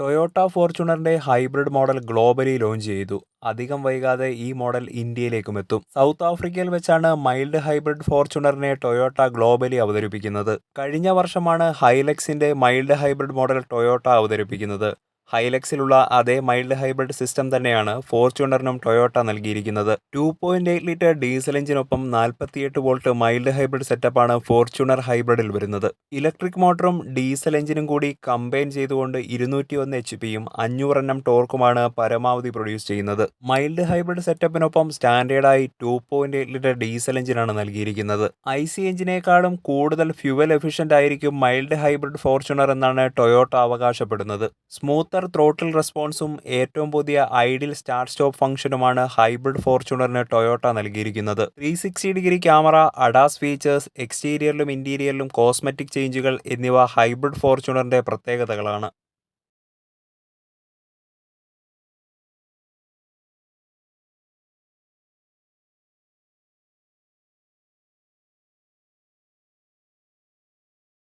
Toyota ഫോർച്യൂണറിന്റെ hybrid model globally launch ചെയ്തു. അധികം വൈകാതെ ഈ മോഡൽ ഇന്ത്യയിലേക്കും എത്തും. സൗത്ത് ആഫ്രിക്കയിൽ വെച്ചാണ് മൈൽഡ് ഹൈബ്രിഡ് ഫോർച്യൂണറിനെ ടൊയോട്ട ഗ്ലോബലി അവതരിപ്പിക്കുന്നത്. കഴിഞ്ഞ വർഷമാണ് ഹൈലക്സിന്റെ മൈൽഡ് ഹൈബ്രിഡ് മോഡൽ ടൊയോട്ട അവതരിപ്പിക്കുന്നത്. ഹൈലക്സിലുള്ള അതേ മൈൽഡ് ഹൈബ്രിഡ് സിസ്റ്റം തന്നെയാണ് ഫോർച്യൂണറിനും ടൊയോട്ട നൽകിയിരിക്കുന്നത്. Two point eight litre diesel എഞ്ചിനൊപ്പം നാൽപ്പത്തിയെട്ട് വോൾട്ട് മൈൽഡ് ഹൈബ്രിഡ് സെറ്റപ്പാണ് ഫോർച്യൂണർ ഹൈബ്രിഡിൽ വരുന്നത്. ഇലക്ട്രിക് മോട്ടറും ഡീസൽ എഞ്ചിനും കൂടി കമ്പൈൻ ചെയ്തുകൊണ്ട് ഇരുന്നൂറ്റി ഒന്ന് എച്ച് പിയും അഞ്ഞൂറ് എണ്ണം ടോർക്കുമാണ് പരമാവധി പ്രൊഡ്യൂസ് ചെയ്യുന്നത്. മൈൽഡ് ഹൈബ്രിഡ് സെറ്റപ്പിനൊപ്പം സ്റ്റാൻഡേർഡായി two point eight litre diesel എഞ്ചിനാണ് നൽകിയിരിക്കുന്നത്. ഐ സി എഞ്ചിനേക്കാളും കൂടുതൽ ഫ്യുവൽ എഫിഷ്യന്റ് ആയിരിക്കും മൈൽഡ് ഹൈബ്രിഡ് ഫോർച്യൂണർ എന്നാണ് ടൊയോട്ട അവകാശപ്പെടുന്നത്. സ്മൂത്ത് സ്മൂത്തർ ത്രോട്ടിൽ റെസ്പോൺസും ഏറ്റവും പുതിയ ഐഡിൽ സ്റ്റാർട്ട് സ്റ്റോപ്പ് ഫംഗ്ഷനുമാണ് ഹൈബ്രിഡ് ഫോർച്യൂണറിന് ടൊയോട്ട നൽകിയിരിക്കുന്നത്. Three sixty degree camera ADAS features എക്സ്റ്റീരിയറിലും ഇന്റീരിയറിലും കോസ്മെറ്റിക് ചേഞ്ചുകൾ എന്നിവ ഹൈബ്രിഡ് ഫോർച്യൂണറിന്റെ പ്രത്യേകതകളാണ്.